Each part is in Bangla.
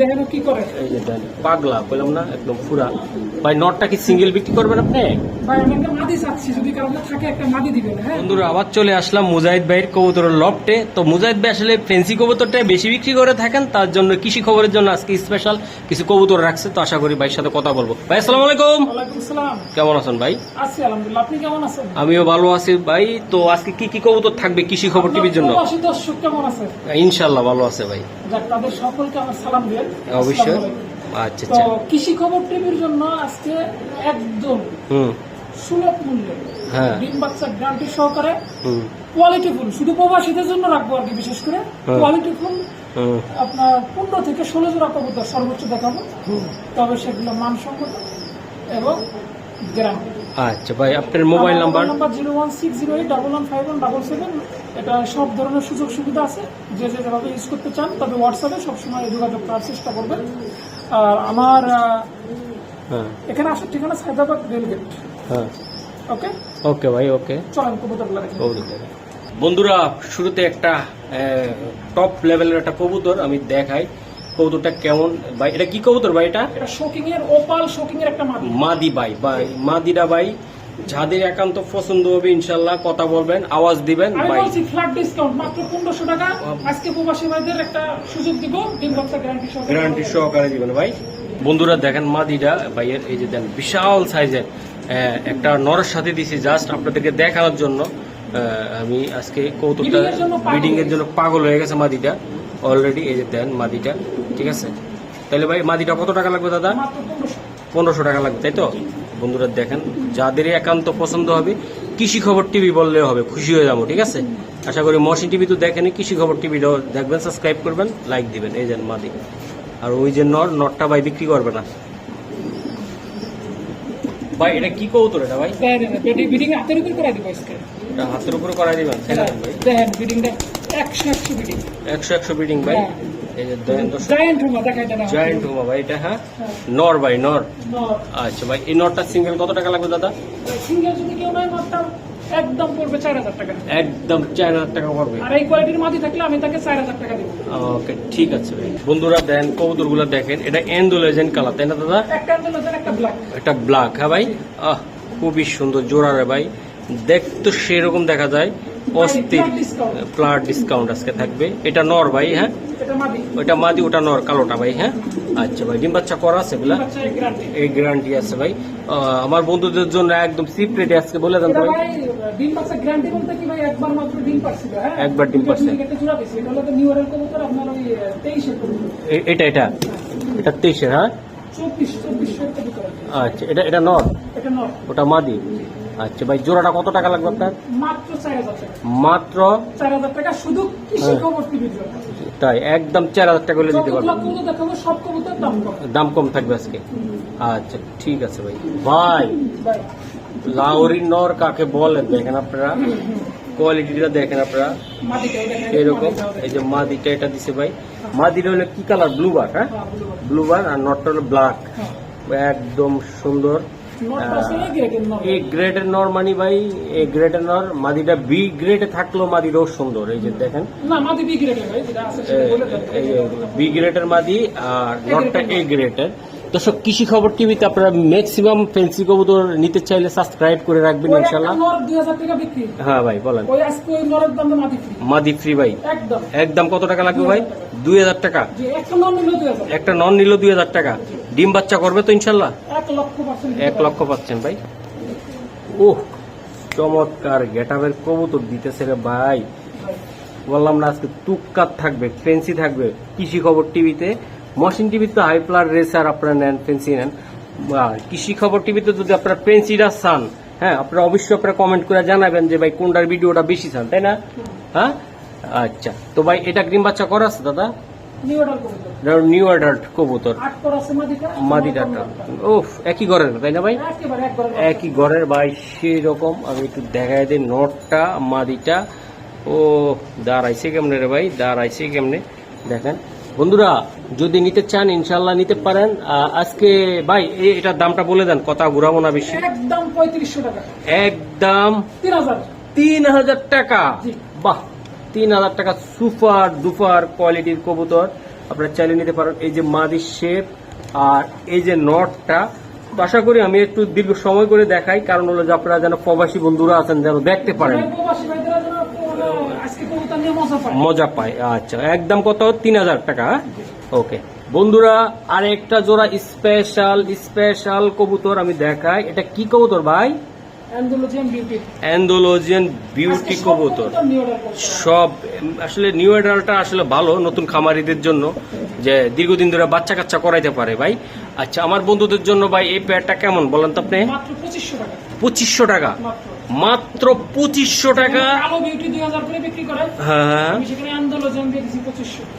দেখেন ও কি করে? এই যে দেন পাগলা বললাম না একদম পুরা ভাই নটটা কি সিঙ্গেল বিক্রি করবেন আপনি? ভাই আমি একটা মাদি চাচ্ছি যদি কারও থাকে একটা মাদি দিবেন হ্যাঁ? বন্ধুরা আবার চলে আসলাম মুজাহিদ ভাইয়ের কবুতরের লফটে। তো মুজাহিদ ভাই আসলে ফেন্সি কবুতরটা বেশি বিক্রি করে থাকেন তার জন্য কৃষি খবরের জন্য আজকে স্পেশাল কিছু কবুতর রাখছে। তো আশা করি ভাইয়ের সাথে কথা বলব। ভাই আসসালামু আলাইকুম। ওয়ালাইকুম আসসালাম কেমন আছেন ভাই? আছি আলহামদুলিল্লাহ। আপনি কেমন আছেন? আমিও ভালো আছি ভাই। তো আজকে কি কি কবুতর থাকবে কৃষি খবর টিভির জন্য? দর্শক কেমন আছে? ইনশাল্লাহ ভালো আছে ভাই। যাক তাদের সকলকে আমার সালাম দিয়ে অবশ্যই। আচ্ছা তো আচ্ছা। কৃষি খবর টিভির জন্য আজকে একদম হুম। সুলভ মূল্যে হ্যাঁ। ডিম বাচ্চা গ্যারান্টি সহকারে কোয়ালিটি ফুল শুধু প্রবাসীদের জন্য রাখব আর কি বিশেষ করে হ্যাঁ। কোয়ালিটি ফুল হুম। আপনার পনেরো থেকে ষোলো জোড়া কবুতর সর্বোচ্চ দেখাবো। তবে সেগুলো মানসম্মত এবং গ্যারান্টি আচ্ছা ভাই আপনার mobile number number zero one six zero eight double one five one double seven এটা সব ধরনের সুযোগ সুবিধা আছে। যে যে যেভাবে ইউজ করতে চান তবে হোয়াটসঅ্যাপে সবসময় যোগাযোগ করার চেষ্টা করবেন। আর আমার হ্যাঁ। এখানে আসার ঠিকানা সাইদাবাদ রেলগেট। হ্যাঁ। ওকে ওকে ভাই ওকে চলেন কবুতরগুলো কবুতর বন্ধুরা শুরুতে একটা টপ লেভেলের একটা কবুতর আমি দেখাই। কবুতরটা কেমন? ভাই এটা কি কবুতর ভাই এটা? এটা শোকিং এর ওপাল শোকিং এর একটা মাদি। মাদি ভাই ভাই মাদিরা ভাই। যাদের একান্ত পছন্দ হবে ইনশাল্লাহ কথা বলবেন আওয়াজ দিবেন ভাই ফ্ল্যাট ডিসকাউন্ট মাত্র পনেরোশো টাকা। আজকে প্রবাসী ভাইদের একটা সুযোগ দিব তিন বছর গ্যারান্টি সহ গ্যারান্টি সহকারে দিবেন ভাই। বন্ধুরা দেখেন মাদিটা ভাইয়ের এই যে দেন বিশাল সাইজের একটা নরের সাথে দিছি জাস্ট আপনাদেরকে দেখানোর জন্য। আমি আজকে কৌতুকটা Breeding এর জন্য পাগল। ব্রিডিং এর জন্য পাগল হয়ে গেছে মাদিটা। অলরেডি এই যে দেন মাদিটা ঠিক আছে? তাহলে ভাই মাদিটা কত টাকা লাগবে দাদা? পনেরোশো। পনেরোশো টাকা লাগবে তাই তো? বন্ধুরা দেখেন যাদের একান্ত পছন্দ হবে কৃষি খবর টিভি বললে হবে খুশি হয়ে যাব ঠিক আছে? আশা করি মসিন টিভি তো দেখেনি কৃষি খবর টিভিটাও দেখবেন সাবস্ক্রাইব করবেন লাইক দিবেন এই যেন মাদি আর ওই যে নর নটটা ভাই বিক্রি করবে না। ভাই এটা কি কৌতর এটা ভাই? বিডিং হাতের উপর করে দিব আজকে। এটা হাতের উপরে করাই দিবেন দেখেন বিডিংটা একশো একশো বিডিং। একশো একশো বিডিং ভাই? জায়েন্ট দেখাই দেন জয়েন্ট হুমা ভাই এটা হ্যাঁ? নর ভাই নর। আচ্ছা ভাই এই নটটা সিঙ্গেল কত টাকা লাগবে দাদা? সিঙ্গেল যদি কেউ নয় মাত্র একদম পড়বে চার হাজার টাকা। একদম চার হাজার টাকা পড়বে। আর এই কোয়ালিটির মাটি থাকলে আমি তাকে চার হাজার টাকা দিব। ওকে ঠিক আছে ভাই। বন্ধুরা দেন দেখেন। এটা এন্ডোলেজেন্ট কালার তাই না দাদা? একটা ব্ল্যাক হ্যাঁ ভাই? আহ খুবই সুন্দর জোড়া রে ভাই। দেখতো সেরকম দেখা যায়। অস্থির প্লাট ডিসকাউন্ট আজকে থাকবে। এটা নর ভাই হ্যাঁ? ওইটা মাদি ওটা নর কালোটা ভাই হ্যাঁ? আচ্ছা ভাই ডিম বাচ্চা করা আছে এগুলা? এই গ্যারান্টি আছে। ভাই। আমার বন্ধুদের জন্য একদম চিপ রেটে আজকে বলে দেন ভাই। ভাই ডিম পাচ্ছা গ্যারান্টি বলতে কি ভাই একবার মাত্র ডিম পাচ্ছিল হ্যাঁ? একবার ডিম দিছি এটা এটা এটা তেইশের হ্যাঁ? আচ্ছা এটা এটা নর? ওটা মাদি? আচ্ছা ভাই জোড়াটা কত টাকা লাগবে আপনার? মাত্র মাত্র? চার হাজার টাকা শুধু হ্যাঁ। তাই একদম চার হাজার টাকা করে দিতে পারবেন। দাম কম। থাকবে আজকে? আচ্ছা ঠিক আছে ভাই। ভাই ভাই লাউরি নর কাকে বলেন দেখেন আপনারা? কোয়ালিটিটা দেখেন আপনারা। এরকম। এই যে মাদিটা এটা দিছে ভাই। মাদিটা হলো কি কালার? ব্লু বার হ্যাঁ? ব্লু বার। আর নটটা হলো ব্ল্যাক। একদম সুন্দর। আসলে গ্রেডের নর মানি ভাই এই গ্রেডের নর মাদিটা বি গ্রেডে মাদিটাও সুন্দর এই যে দেখেন। না বি গ্রেডের ভাই যেটা আছে সেটা বলে বি গ্রেডের মাদি আর নটটা এ গ্রেডের দর্শক কৃষি খবর টিভিতে আপনারা ম্যাক্সিমাম ফেন্সি কবুতর নিতে চাইলে সাবস্ক্রাইব করে রাখবেন ইনশাল্লাহ হ্যাঁ ভাই বলেন। মাদি ফ্রি ভাই। একদম। কত টাকা লাগবে ভাই? দুই হাজার টাকা। একটা নন নিল দুই হাজার। টাকা। ডিম বাচ্চা করবে তো ইনশাল্লাহ? এক লক্ষ পাচ্ছেন ভাই। ওহ চমৎকার গেটাবের কবুতর দিতেছে রে ভাই। বললাম না আজকে তুক্কাত থাকবে ফেন্সি থাকবে। কৃষি খবর টিভিতে মশিন টিভিতে তো হাই প্লার রেসার আপনারা নেন ফেন্সি নেন। কৃষি খবর টিভিতে যদি আপনারা ফেন্সিটা চান হ্যাঁ আপনারা অবশ্যই আপনারা কমেন্ট করে জানাবেন যে ভাই কোনটার ভিডিওটা বেশি চান তাই না? হ্যাঁ? আচ্ছা তো ভাই এটা গ্রিম বাচ্চা করা আছে দাদা? নিউ কবুতর। অ্যাডাল্ট মাদিটাটা একই ঘরের তাই না ভাই? একই ঘরের ভাই সেই রকম আমি একটু দেখাই দিই নটটা মাদিটা। ও দাঁড়াইছে কেমনে রে ভাই? দাঁড়াইছে কেমনে? দেখেন। বন্ধুরা যদি নিতে চান ইনশাল্লাহ নিতে পারেন। আজকে ভাই এটার দামটা বলে দেন কথা ঘুরাবো না বেশি। একদম পঁয়ত্রিশশো টাকা। একদম তিন হাজার। তিন হাজার টাকা। বাহ তিন হাজার টাকা সুপার দুপার কোয়ালিটির কবুতর। আপনারা চাইলে নিতে পারেন এই যে মাদির শেপ আর এই যে নটটা। তো আশা করি আমি একটু দীর্ঘ সময় করে দেখাই কারণ হলো যে আপনারা যেন প্রবাসী বন্ধুরা আছেন যেন দেখতে পারেন। নিয়ে মজা পায়। মজা পায় আচ্ছা। একদম কত? তিন হাজার টাকা ওকে। বন্ধুরা আরেকটা জোড়া স্পেশাল স্পেশাল কবুতর আমি দেখাই। এটা কি কবুতর ভাই? অ্যান্ডোলজিয়ান বিউটি কবুতর। সব আসলে নিউ এডালটা আসলে ভালো নতুন খামারিদের জন্য যে দীর্ঘদিন ধরে বাচ্চা কাচ্চা করাইতে পারে ভাই। আচ্ছা আমার বন্ধুদের জন্য ভাই এই পেয়ারটা কেমন বলেন তো আপনি? পঁচিশশো টাকা। মাত্র। পঁচিশশো টাকা? হ্যাঁ হ্যাঁ।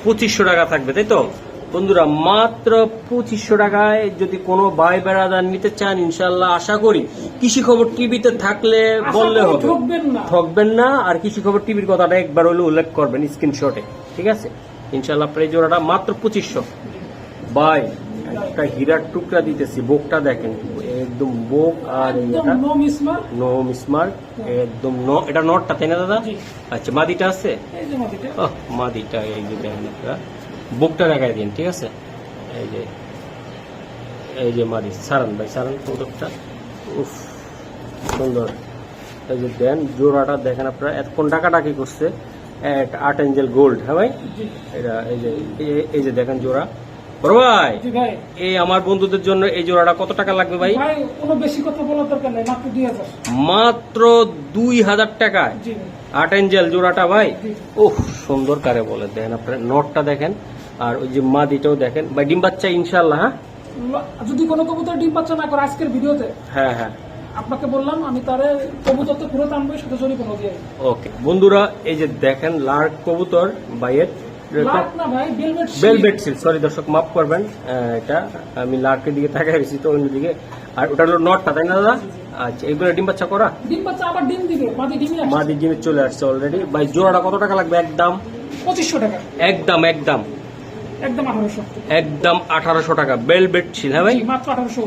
পঁচিশশো টাকা থাকবে তাই তো? বন্ধুরা মাত্র পঁচিশশো টাকায় যদি কোনো ভাই বেড়াদার নিতে চান ইনশাল্লাহ আশা করি কৃষি খবর টিভিতে থাকলে বললে হবে। ঠকবেন না। আর কৃষি খবর টিভির কথাটা একবার হলে উল্লেখ করবেন স্ক্রিনশটে ঠিক আছে? ইনশাল্লাহ আপনার এই জোড়াটা মাত্র পঁচিশশো। ভাই একটা হীরার টুকরা দিতেছি বোকটা দেখেন একদম বোক আর নো মিসমার মিসমার্ক একদম ন এটা নটটা তাই না দাদা? আচ্ছা মাদিটা আছে? মাদিটা এই যে দেখেন আপনারা। বুকটা দেখাই দিন ঠিক আছে? এই যে এই যে মারি সারান ভাই সারান কৌতুকটা উফ সুন্দর। এই যে দেন জোড়াটা দেখেন আপনারা এতক্ষণ ডাকাডাকি করছে? এট আট এঞ্জেল গোল্ড হ্যাঁ ভাই? এটা এই যে এই- যে দেখেন জোড়া। বড় ভাই এই আমার বন্ধুদের জন্য এই জোড়াটা কত টাকা লাগবে ভাই? ভাই কোনো বেশি কথা বলার দরকার নেই মাত্র দুই হাজার। মাত্র দুই হাজার টাকায়? জি। আট এঞ্জেল জোড়াটা ভাই? ওহ সুন্দর কারে বলে। দেখেন আপনার নটটা দেখেন। আর ওই যে মাদিটাও দেখেন। ভাই ডিম বাচ্চা ইনশাল্লাহ হ্যাঁ? যদি কোনো কবুতর ডিম বাচ্চা না করে আজকের ভিডিওতে হ্যাঁ হ্যাঁ। আপনাকে বললাম আমি তারে কবুতর তো ফেরত আনব সাথে জরিমানা দিয়ে। ওকে। বন্ধুরা এই যে দেখেন লার্ক কবুতর বাইয়ের বেলভেট সরি দর্শক মাফ করবেন এটা আমি লার্কের দিকে তাকাই রয়েছি তো অন্যদিকে আর ওটা হলো নটটা তাই না দাদা? আচ্ছা এগুলো ডিম বাচ্চা করা? ডিম বাচ্চা আবার ডিম দিবে মাদি মাদি ডিমে চলে আসছে অলরেডি ভাই জোড়াটা কত টাকা লাগবে একদম? পঁচিশশো টাকা। একদম একদম। একদম আঠারোশো। একদম আঠারোশো টাকা। বেলবেট ছিল হ্যাঁ ভাই? মাত্র 1800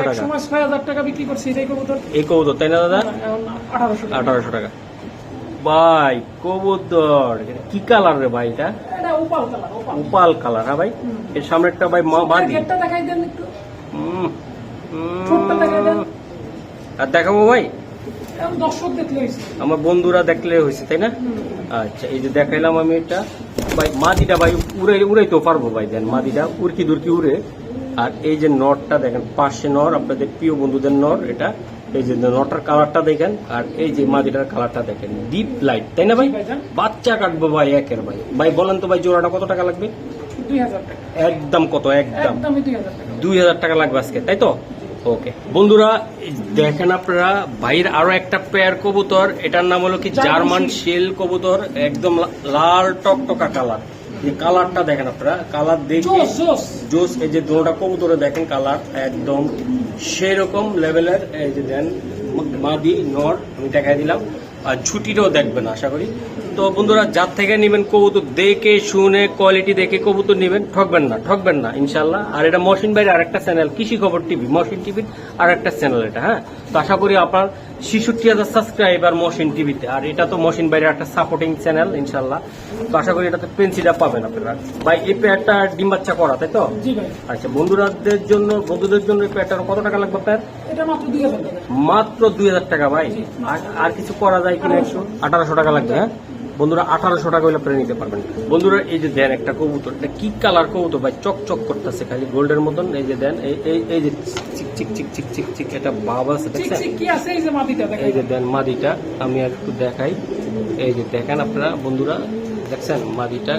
টাকা। সময় ছয় হাজার টাকা বিক্রি করছে এটাই কবুতর। এই কবুতর তাই না দাদা? এখন আঠারোশো টাকা। আঠারোশো টাকা। ভাই কবুতর কি কালার রে ভাই এটা? এটা উপাল কালার উপাল। উপাল কালার হ্যাঁ ভাই? এর সামনে একটা ভাই মা বাঁধি। গেটটা দেখাই দেন একটু। উম, উম। দেখাই দেন। আর দেখাবো ভাই? দর্শক দেখলে আমার বন্ধুরা দেখলে হয়েছে তাই না? আচ্ছা এই যে দেখাইলাম আমি এটা। ভাই মাদিটা ভাই উড়ে উড়াইতেও পারব ভাই দেন মাদিটা উড়কি দুরকি উড়ে। আর এই যে নটটা দেখেন পাশে নর আপনাদের প্রিয় বন্ধুদের নর এটা। এই যে নটার কালারটা দেখেন আর এই যে মাদিটার কালারটা দেখেন। ডিপ লাইট তাই না ভাই? বাচ্চা কাটবো ভাই একের ভাই। ভাই বলেন তো ভাই জোড়াটা কত টাকা লাগবে? একদম কত? একদম। দুই হাজার টাকা লাগবে আজকে তাই তো? ওকে বন্ধুরা দেখেন আপনারা ভাইয়ের আরও একটা পেয়ার কবুতর। এটার নাম হলো কি? জার্মান শেল কবুতর একদম লাল টকটকা কালার এই কালারটা দেখেন আপনারা কালার দেখে জোস এই যে দুটা কবুতরে দেখেন কালার একদম সেরকম লেভেলের এই যে দেন মাদি নর আমি দেখাই দিলাম। আর ছুটিটাও দেখবেন আশা করি। তো বন্ধুরা যার থেকে নেবেন কবুতর দেখে শুনে কোয়ালিটি দেখে কবুতর নেবেন ঠকবেন না ঠকবেন না ইনশাল্লাহ আর এটা মশিন বাইরে আরেকটা চ্যানেল কৃষি খবর টিভি মশিন টিভির আরেকটা চ্যানেল এটা হ্যাঁ? তো আশা করি আপনার ছেষট্টি হাজার সাবস্ক্রাইবার মশিন টিভিতে আর এটা তো মশিন বাইরে একটা সাপোর্টিং চ্যানেল ইনশাল্লাহ তো আশা করি এটাতে পেন্সিলটা পাবেন আপনারা। ভাই এই পেয়ারটা ডিম বাচ্চা করা তাই তো? আচ্ছা বন্ধুরাদের জন্য বন্ধুদের জন্য এই প্যাডটার কত টাকা লাগবে আপনার মাত্র দুই হাজার টাকা। ভাই। আর- আর কিছু করা যায় কিনা একশো আঠারোশো টাকা লাগবে হ্যাঁ? বন্ধুরা আঠারোশো টাকা হলে আপনারা নিতে পারবেন। বন্ধুরা এই যে দেন একটা কবুতর এটা কি কালার কবুতর? ভাই চক চক করতেছে খালি গোল্ডের মতন। এই যে দেন এই এই যে চিক চিক চিক চিক চিক চিক এটা বাবা আছে দেখছেন? কি এই যে দেন মাদিটা আমি আর একটু দেখাই। এই যে দেখেন আপনারা বন্ধুরা দেখছেন মাদিটা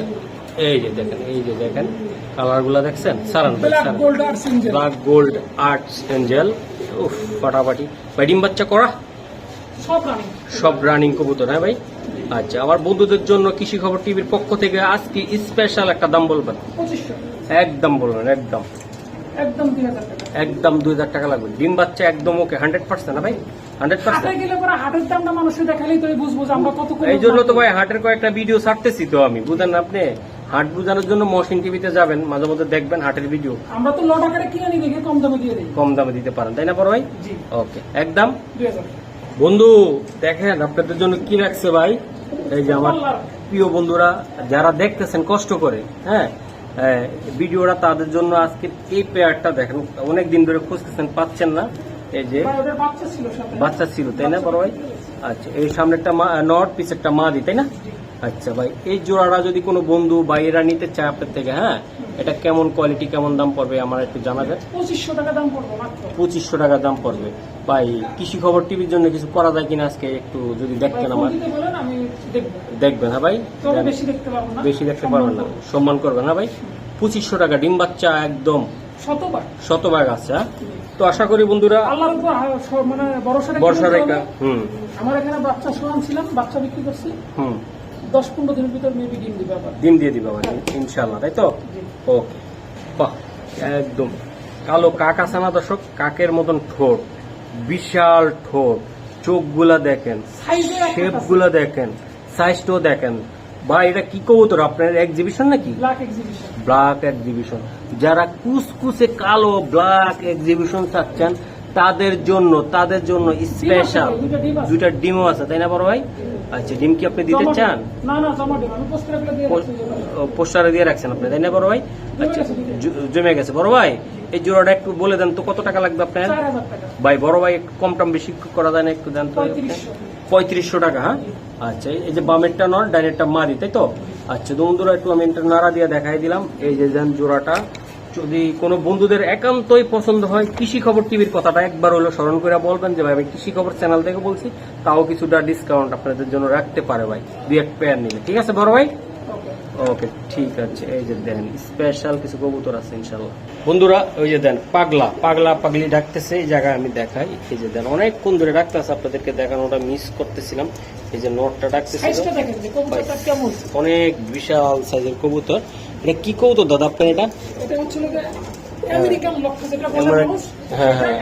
এই যে দেখেন এই যে দেখেন কালারগুলা দেখছেন? সারান black gold black arts angel. উফ ফাটাফাটি। ভাই ডিম বাচ্চা করা? সব রানিং কবুতর। হ্যাঁ ভাই? আচ্ছা আমার বন্ধুদের জন্য কৃষি খবর টিভির পক্ষ থেকে আজকে স্পেশাল একটা দাম বলবেন? একদম বলবেন একদম। একদম দুই হাজার টাকা। লাগবে। ডিম বাচ্চা একদম ওকে হান্ড্রেড পার্সেন্ট না ভাই? হান্ড্রেড পার্সেন্ট পরে এই জন্য তো ভাই হাটের কয়েকটা ভিডিও ছাড়তেছি তো আমি বুঝেন আপনি? হাট বুঝানোর জন্য মশিন টিভিতে যাবেন মাঝে মধ্যে দেখবেন হাটের ভিডিও আমরা তো লট কিনে নিই দেখে কম দামে দিয়ে দিই। কম দামে দিতে পারেন তাই না বড় ভাই? ওকে একদম? দুই হাজার বন্ধু দেখেন আপনাদের জন্য কি রাখছে ভাই? এই যে আমার প্রিয় বন্ধুরা যারা দেখতেছেন কষ্ট করে হ্যাঁ? ভিডিওটা তাদের জন্য আজকে এই পেয়ারটা দেখেন অনেক দিন ধরে খুঁজতেছেন পাচ্ছেন না। এই যে বাচ্চা ছিল তাই না বড় ভাই? আচ্ছা এই সামনেরটা একটা মা দি তাই না? আচ্ছা ভাই এই জোড়াটা যদি কোনো বন্ধু বা এরা নিতে চায় আপনার থেকে হ্যাঁ এটা কেমন কোয়ালিটি কেমন দাম পড়বে আমার একটু জানাবেন পঁচিশশো টাকা দাম পড়ব মাত্র। পঁচিশশো টাকা দাম পড়বে। ভাই কৃষি খবর টিভির জন্য কিছু করা যায় কিনা আজকে একটু যদি দেখতেন আমার? দেখবেন হ্যাঁ ভাই? বেশি দেখতে না। পারবেন না। সম্মান করবেন হ্যাঁ ভাই? পঁচিশশো টাকা ডিম বাচ্চা একদম শতভাগ। আছে হ্যাঁ? তো আশা করি বন্ধুরা আল্লাহর উপর মানে। হুম। আমার এখানে বাচ্চা সমান ছিলাম বাচ্চা বিক্রি করছি। হুম। দশ পনেরো দিনের ভিতর মেবি ডিম দিবে আবার। ডিম দিয়ে দিবে ভাই ইনশাল্লাহ তাই তো? ওকে বাহ একদম। কালো কাক আছে না দর্শক? কাকের মতন ঠোঁট বিশাল ঠোঁট। চোখগুলা দেখেন শেপগুলা দেখেন সাইজটাও দেখেন। ভাই এটা কি কবুতর? আপনার এক্সিবিশন নাকি? ব্ল্যাক এক্সিবিশন যারা কুসকুসে কালো ব্ল্যাক এক্সিবিশন চাচ্ছেন তাদের জন্য তাদের জন্য স্পেশাল দুইটা ডিমও আছে তাই না বড় ভাই? আচ্ছা ডিম কি আপনি দিতে চান? পোস্টারে দিয়ে রাখছেন আপনি তাই না বড় ভাই? আচ্ছা জমে গেছে। বড় ভাই এই জোড়াটা একটু বলে দেন তো কত টাকা লাগবে আপনার? ভাই বড় ভাই একটু কম টম বেশি করা যায় না একটু দেন তো। পঁয়ত্রিশশো। টাকা হ্যাঁ? আচ্ছা এই যে বামেরটা নয় ডাইনেরটা মারি তাই তো? আচ্ছা বন্ধুরা একটু আমি নাড়া দিয়ে দেখাই দিলাম। এই যে যান জোড়াটা। যদি কোনো বন্ধুদের একান্তই পছন্দ হয় কৃষি খবর টিভির কথাটা একবার হলো স্মরণ করে বলবেন যে ভাই আমি কৃষি খবর চ্যানেল থেকে বলছি তাও কিছুটা ডিসকাউন্ট আপনাদের জন্য রাখতে পারে ভাই দুই এক পেয়ার নিলে। ঠিক আছে বড় ভাই? ওকে। ঠিক আছে এই যে দেন স্পেশাল কিছু কবুতর আছে ইনশাল্লাহ বন্ধুরা ওই যে দেন পাগলা পাগলা পাগলি ডাকতেছে এই জায়গায় আমি দেখাই। এই যে দেন অনেকক্ষণ ধরে ডাকতেছে আপনাদেরকে দেখানোটা মিস করতেছিলাম। এই যে নোটটা কেমন? অনেক বিশাল সাইজের কবুতর। এটা কি কবুতর দাদা আপনার এটা? এটা হচ্ছে হ্যাঁ, হ্যাঁ।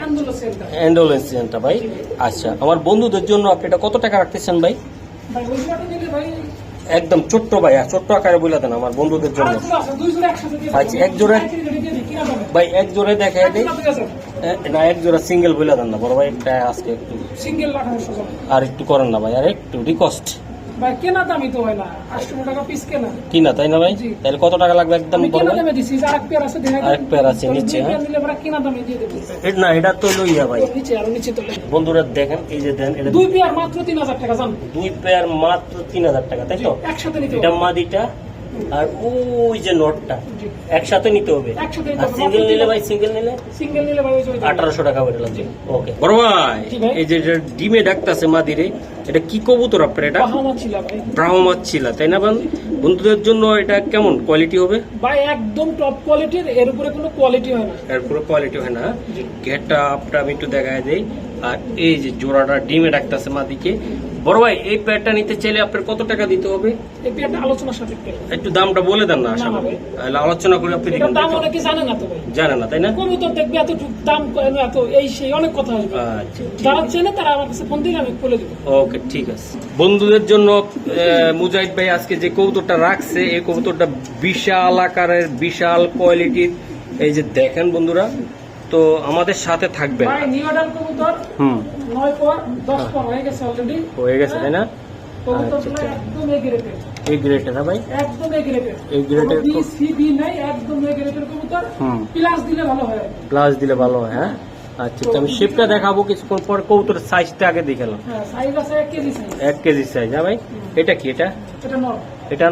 সেন্টার ভাই। আচ্ছা আমার বন্ধুদের জন্য আপনি এটা কত টাকা রাখতেছেন ভাই? একদম ছোট্ট ভাই ছোট্ট আকারে বলে দেন আমার বন্ধুদের জন্য। আচ্ছা, এক জোড়া-? ভাই এক জোড়ে দেখাই দিই। না এক জোড়া সিঙ্গেল বলে দেন না বড় ভাই একটা আজকে একটু আর একটু করেন না ভাই আর একটু রিকোয়েস্ট ভাই কেনা দামই তো হয় না। আটশো টাকা পিস কেনা। কি তাই না ভাই? তাহলে কত টাকা লাগবে একদম আমি বড় কেনা ভাই দামে দিছি আরেক পেয়ার আছে আরেক পেয়ার আছে নিচে? নিলে আমরা কেনা দামে দিয়ে দেবো। এ- না এটা তো লইয়া ভাই। নিচে আরও নিচে তোলে বন্ধুরা দেখেন এই যে দেন এটা দুই পেয়ার মাত্র তিন হাজার টাকা জান। দুই পেয়ার মাত্র তিন হাজার টাকা তাই তো? একসাথে নিতে এটা মাদিটা আর ওই যে নোটটা একসাথে নিতে হবে। আর সিঙ্গেল নিলে ভাই সিঙ্গেল নিলে? সিঙ্গেল নিলে ভাই ওই যে আঠারোশো টাকা করে লাগবে। ওকে বড় ভাই এই যে এটা ডিমে ডাকতেছে মাদিরে এটা কি কবুতর আপনার এটা? বাহামা ছিল ভাই। ব্রাহ্মা ছিল তাই না বান? বন্ধুদের জন্য এটা কেমন? কোয়ালিটি হবে? ভাই একদম টপ কোয়ালিটির এর উপরে কোনো কোয়ালিটি হয় না। এর পুরো কোয়ালিটি হয় না। গেটটা আপটা আমি একটু দেখায় দেই। আর এই যে জোড়াটা ডিমে ডাকতেছে মাদিকে বড় ভাই এই প্যাডটা নিতে চাইলে আপনার কত টাকা দিতে হবে? এই একটু দামটা বলে দেন না আশা করি আলোচনা করে আপনি এটার দাম অনেকে জানে না তো ভাই। জানেন না তাই না? কবুতর দেখবে এত দাম এত এই সেই অনেক কথা আসবে। আচ্ছা যারা চেনে তারা আমার কাছে ফোন দিলে আমি বলে দেবো। ওকে ঠিক আছে। বন্ধুদের জন্য মুজাহিদ ভাই আজকে যে কবুতরটা রাখছে এই কবুতরটা বিশাল আকারের বিশাল কোয়ালিটির এই যে দেখেন বন্ধুরা তো আমাদের সাথে থাকবেন ভাই নিউ কবুতর হুম। পর পর হয়ে গেছে অলরেডি হয়ে গেছে তাই না? কবুতরগুলো আচ্ছা, আচ্ছা। একদম এ গ্রেডের এই গ্রেডটা না ভাই? একদম এ গ্রেডের A grade B C D নাই একদম এ গ্রেডের কবুতর। হুম। প্লাস দিলে ভালো হয়। গ্লাস দিলে ভালো হয় হ্যাঁ? আচ্ছা তো আমি শেপটা দেখাবো কিছুক্ষণ পর কবুতরের সাইজটা আগে দেখালাম সাইজ আছে এক কেজি সাইজ এক কেজি সাইজ হ্যাঁ ভাই? এটা কি এটা? এটা নর। এটা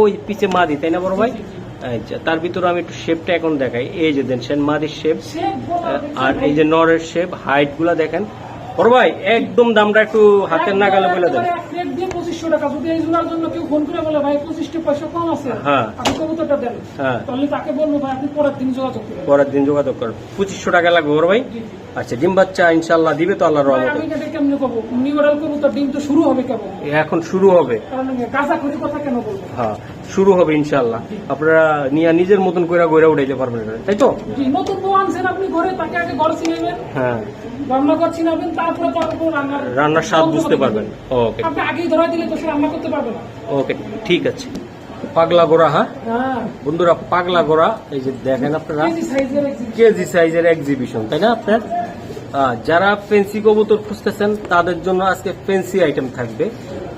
ওই পিছে মাদি তাই না বড় ভাই? আচ্ছা তার ভিতরে আমি একটু শেপটা এখন দেখাই। এই যে দেন সেন মাদির শেপ আর এই যে নরের শেপ হাইটগুলা দেখেন। বড় ভাই একদম দামটা একটু হাতের নাগালে বলে দেন। হ্যাঁ। হ্যাঁ। পরের দিন যোগাযোগ করবেন পরের দিন যোগাযোগ করেন। পঁচিশশো টাকা লাগবে বড় ভাই। আচ্ছা ডিম বাচ্চা ইনশাল্লাহ দিবে তো ডিম তো শুরু হবে কেমন এখন শুরু হবে। হ্যাঁ। শুরু হবে ইনশাল্লাহ আপনারা নিয়ে নিজের মতন করে গড়ে উঠাইতে পারবেন তাই তো? নতুন বউ আনছেন আপনি ঘরে তাকে আগে ঘর চিনাবেন হ্যাঁ। রান্না ঘর চিনাবেন তারপরে রান্নার রান্নার স্বাদ বুঝতে পারবেন। ওকে। আপনি আগেই ধরাই দিলে তো সে রান্না করতে পারবে না। ওকে ঠিক আছে। পাগলা গোড়া হ্যাঁ? হ্যাঁ। বন্ধুরা পাগলা গোড়া এই যে দেখেন আপনারা কেজি সাইজের এক্সিবিশন তাই না আপনার? যারা ফেন্সি কবুতর খুঁজতেছেন তাদের জন্য আজকে ফেন্সি আইটেম থাকবে।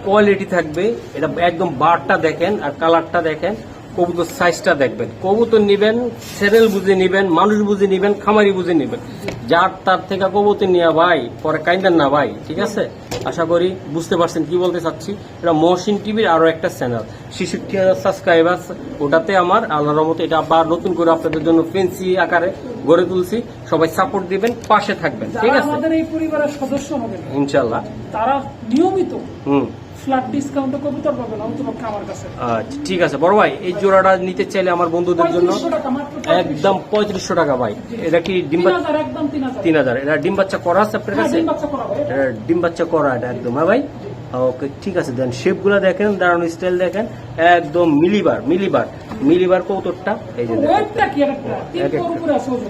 কোয়ালিটি থাকবে। এটা একদম বারটা দেখেন আর কালারটা দেখেন কবুতর সাইজটা দেখবেন। কবুতর নিবেন সেরেল বুঝে নিবেন মানুষ বুঝে নিবেন খামারি বুঝে নিবেন। যার তার থেকে কবুতর নিয়ে ভাই পরে কাইন্দান না ভাই ঠিক আছে? আশা করি বুঝতে পারছেন কি বলতে চাচ্ছি। এটা মহসিন টিভির আরও একটা চ্যানেল ছেষট্টি হাজার সাবস্ক্রাইবার ওটাতে আমার আল্লাহ রহমতে এটা আবার নতুন করে আপনাদের জন্য ফেন্সি আকারে গড়ে তুলছি। সবাই সাপোর্ট দিবেন পাশে থাকবেন ঠিক আছে? আমাদের এই পরিবারের সদস্য হবেন ইনশাল্লাহ তারা নিয়মিত হুম। ফ্ল্যাট ডিসকাউন্টে কবুতর পাবেন অন্তপক্ষে আমার কাছে। আচ্ছা ঠিক আছে। বড় ভাই এই জোড়াটা নিতে চাইলে আমার বন্ধুদের জন্য 3500 টাকা মাত্র একদম পঁয়ত্রিশশো টাকা ভাই। এটা কি ডিম তিন বাচ্চা হাজার এটা ডিম বাচ্চা করা আছে আপনার হ্যাঁ, কাছে? ডিম বাচ্চা করা এটা ডিম বাচ্চা করা এটা একদম। হ্যাঁ ভাই? ওকে ঠিক আছে দেন। শেপগুলো দেখেন দাঁড়ানো স্টাইল দেখেন। একদম মিলিবার মিলিবার। মিলিবার কৌতরটা এই যে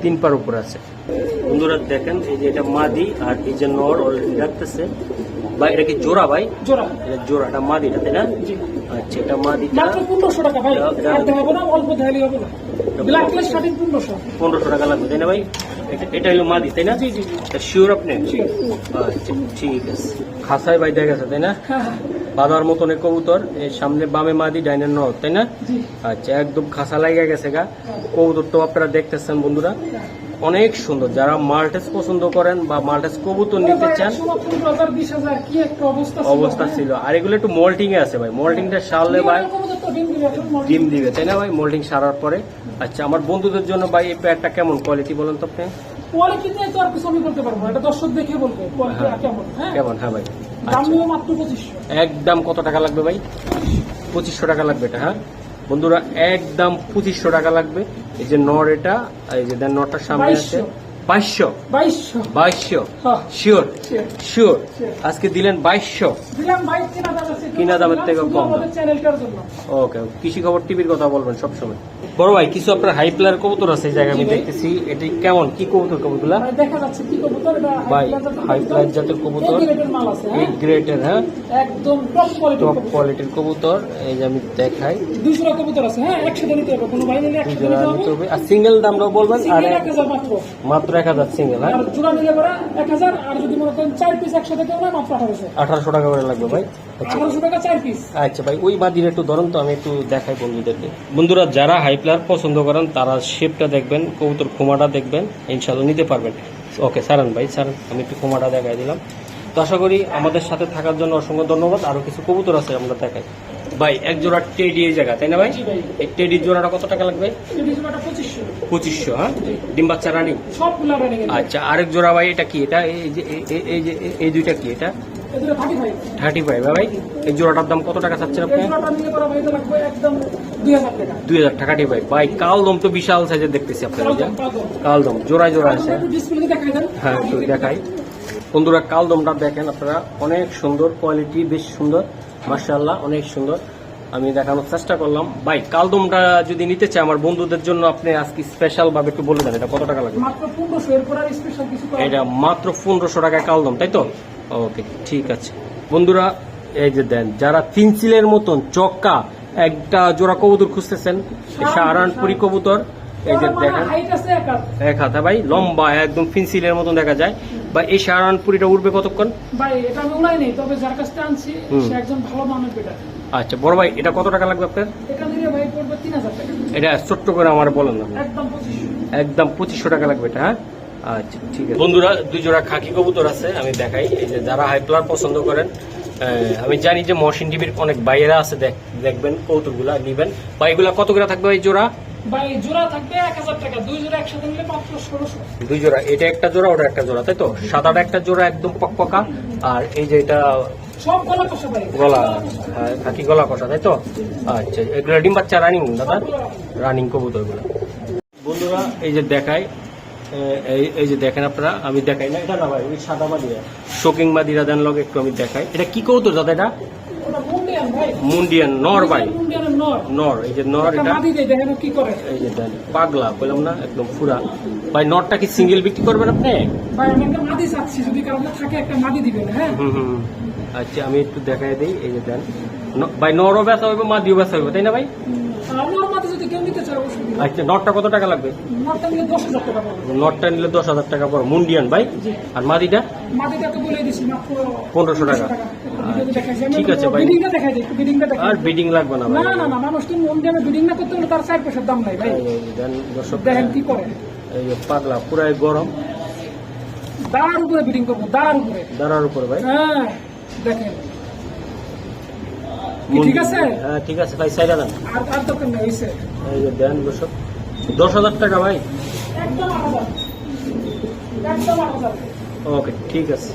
তিন। পর উপরে আছে বন্ধুরা দেখেন এই যে এটা মাদি আর এই যে নর অলরেডি রাখতেছে। ভাই এটা কি জোড়া ভাই? জোড়া। এটা জোড়াটা মাদিটা তাই না? আচ্ছা এটা মাদিটা পনেরোশো টাকা ভাই। এটা- এটা- আর দেখাবো না অল্প দেখালে হবে না। পনেরোশো। টাকা লাগবে তাই না ভাই? এটা- হলো মাদি তাই না? জি জি জি। শিওর আপনি? আচ্ছা ঠিক আছে। খাসায় ভাই দেখা গেছে তাই না? হ্যাঁ হ্যাঁ। বাঁধার মতন কবুতর এই সামনে বামে মাদি ডাইনের নর তাই না? আচ্ছা একদম খাসা লাগে গেছে গা। কবুতর তো আপনারা দেখতেছেন বন্ধুরা। অনেক সুন্দর। যারা মাল্টেস পছন্দ করেন বা মাল্টেস কবুতর নিতে চান অবস্থা ছিল, আর এগুলো একটু মোল্টিং এ আছে ভাই। মোল্টিংটা সারলে ভাই ডিম দিবে তাই না ভাই? মোল্টিং সারার পরে। আচ্ছা আমার বন্ধুদের জন্য ভাই এই প্যাডটা কেমন? কোয়ালিটি বলেন তো আপনি। কোয়ালিটি তো আর কিছু আমি বলতে পারব এটা দর্শক দেখে বলবে কোয়ালিটি হ্যাঁ। কেমন? হ্যাঁ। কেমন? হ্যাঁ ভাই। আচ্ছা। একদম কত টাকা লাগবে ভাই? পঁচিশশো টাকা লাগবে এটা হ্যাঁ? বন্ধুরা একদম পঁচিশশো টাকা লাগবে। এই যে নর এটা এই যে দেন নরটার সামনে আছে। বাইশশো। বাইশশো। বাইশশো। হ্যাঁ। Sure Sure. শিওর আজকে দিলেন বাইশশো। বাইশ কিনা দামের থেকে কম। ওকে কৃষি খবর টিভির কথা বলবেন সবসময়। বড় ভাই কিছু আপনার হাই প্লেয়ার কবুতর আছে এই জায়গায় আমি দেখতেছি। এটি কেমন? কি কবুতর কবুতর ভাই, high class জাতের কবুতর। এই এই হ্যাঁ? গ্রেটের হ্যাঁ? একদম টপ কোয়ালিটির কবুতর। এই যে আমি দেখাই। টাকা কবুতর আছে হ্যাঁ? একসাথে নিতে হবে কোনো ভাই নিলে জোড়া নিতে হবে। আর সিঙ্গেল দামটাও বলবেন আর মাত্র। এক হাজার সিঙ্গেল হ্যাঁ? আর জোড়া নিলে এক হাজার আর যদি মনে করেন চার পিস একসাথে কেউ না মাত্র আঠারোশো। আঠারোশো টাকা করে লাগবে ভাই? আচ্ছা। আঠারোশো টাকা চার পিস আচ্ছা ভাই ওই বাদির একটু ধরুন তো আমি একটু দেখাই বন্ধুদেরকে। বন্ধুরা যারা হাই প্লেয়ার পছন্দ করেন তারা শেপটা দেখবেন কবুতর খোমাটা দেখবেন ইনশাল্লাহ নিতে পারবেন। ওকে সারান ভাই সারান আমি একটু খোমাটা দেখাই দিলাম। তো আশা করি আমাদের সাথে থাকার জন্য অসংখ্য ধন্যবাদ। আরও কিছু কবুতর আছে আমরা দেখাই। ভাই এক জোড়া টেডি এই জায়গা তাই না ভাই? এই টেডির জোড়াটা কত টাকা লাগবে? পঁচিশশো। হ্যাঁ? ডিম বাচ্চা রানিং আচ্ছা আরেক জোড়া ভাই এটা কি? এটা এই যে এই- যে এই দুইটা কি এটা? থার্টি ফাইভ থার্টি ভাই? এই জোড়াটার দাম কত টাকা চাচ্ছেন আপনি? দুই হাজার টাকা। হাজার ভাই ভাই কালদম তো বিশাল সাইজের দেখতেছি আপনার কালদম, জোড়ায় জোড়া আছে। হ্যাঁ দেখাই। বন্ধুরা কালদমটা দেখেন আপনারা অনেক সুন্দর কোয়ালিটি বেশ সুন্দর। মার্শাল্লাহ অনেক সুন্দর। আমি দেখানোর চেষ্টা করলাম। ভাই কালদমটা যদি নিতে চাই আমার বন্ধুদের জন্য আপনি আজকে স্পেশাল ভাবে একটু বলে দেন এটা কত টাকা লাগবে? এটা মাত্র পনেরোশো টাকায় কালদম তাই তো? ওকে ঠিক আছে। বন্ধুরা এই যে দেন যারা তিনচিলের মতন চক্কা একটা জোড়া কবুতর খুঁজতেছেন এই সাহারানপুরি কবুতর এই যে দেখেন। এক হাত। এক হাতে ভাই লম্বা একদম ফিনসিলের মতন দেখা যায়। বা এই সাহারানপুরিটা উঠবে কতক্ষণ? ভাই এটা আমি উড়াই নেই তবে যার কাছ থেকে আনছি সে একজন ভালো মানের বেটা। আচ্ছা বড় ভাই এটা কত টাকা লাগবে আপনার? এটা ভাই পড়বে তিন হাজার টাকা। এটা ছোট্ট করে আমার বলেন না। একদম পঁচিশশো। একদম পঁচিশশো টাকা লাগবে এটা হ্যাঁ? আচ্ছা ঠিক আছে। বন্ধুরা দুই জোড়া খাকি কবুতর আছে আমি দেখাই। এই যে যারা হাই প্লার পছন্দ করেন আমি জানি যে মহসিন টিভির অনেক বাইরেরা আছে দেখ- দেখবেন কৌতুকগুলা নিবেন। বা এগুলা কত করে থাকবে এই জোড়া? ভাই জোড়া থাকবে এক হাজার টাকা। দুই জোড়া একসাথে নিলে মাত্র ষোলোশো। দুই জোড়া। এটা একটা জোড়া ওটা একটা জোড়া তাই তো? সাদাটা একটা জোড়া একদম পকপকা আর এই যে এটা সব গলা কষা ভাই। গলা খাকি গলা কষা তাই তো? আচ্ছা এগুলো ডিম বাচ্চা রানিং দাদা? রানিং কবুতরগুলো। বন্ধুরা এই যে দেখাই এই এই যে দেখেন আপনারা আমি দেখাই না এটা না ভাই ওই সাদা মাদিরা শোকিং মাদিরা দেন লগে একটু আমি দেখাই। এটা কি কবুতর দাদা এটা? মুন্ডিয়ান নর ভাই। নর। এই যে নর এটা। এই যে দেন পাগলা বললাম না একদম ফুরা ভাই নরটা কি সিঙ্গেল বিক্রি করবেন আপনি? ভাই আমি একটা মাদি চাচ্ছি যদি কারণ থাকে একটা মাদি দিবেন হ্যাঁ? হুম হুম হুম। আচ্ছা আমি একটু দেখাই দিই এই যে দেন। ভাই নরও ব্যথা হইবে মাদিও ব্যথা হইবে তাই না ভাই? যদি কেউ অবশ্যই। আচ্ছা নটটা কত টাকা লাগবে? নটটা নিলে দশ হাজার টাকা পড়বে। নটটা নিলে দশ হাজার টাকা পড়ে মুন্ডিয়ান ভাই? জি। আর মাদিটা? বলে দিছি মাত্র 1500 টাকা। ঠিক আছে ভাই। বিডিংটা দেখাই দিই বিডিংটা দেখাই। আর দিই। বিডিং লাগবে না না ভাই। না না মানুষ তো মন দিয়ে বিডিং না করতে হলে তার চার পয়সার দাম নাই ভাই। এই দেন দর্শক দেখেন কি করে। এই যে পাগলা পুরাই গরম। দাঁড়ার উপরে বিডিং করব দাঁড়ার উপরে। দাঁড়ার উপরে ভাই। হ্যাঁ দেখেন। ঠিক আছে? হ্যাঁ ঠিক আছে ভাই সাইডা দেন আর আর দরকার নেই হয়েছে এই যে দেন দর্শক দশ হাজার টাকা ভাই? একদম একদম ওকে ঠিক আছে।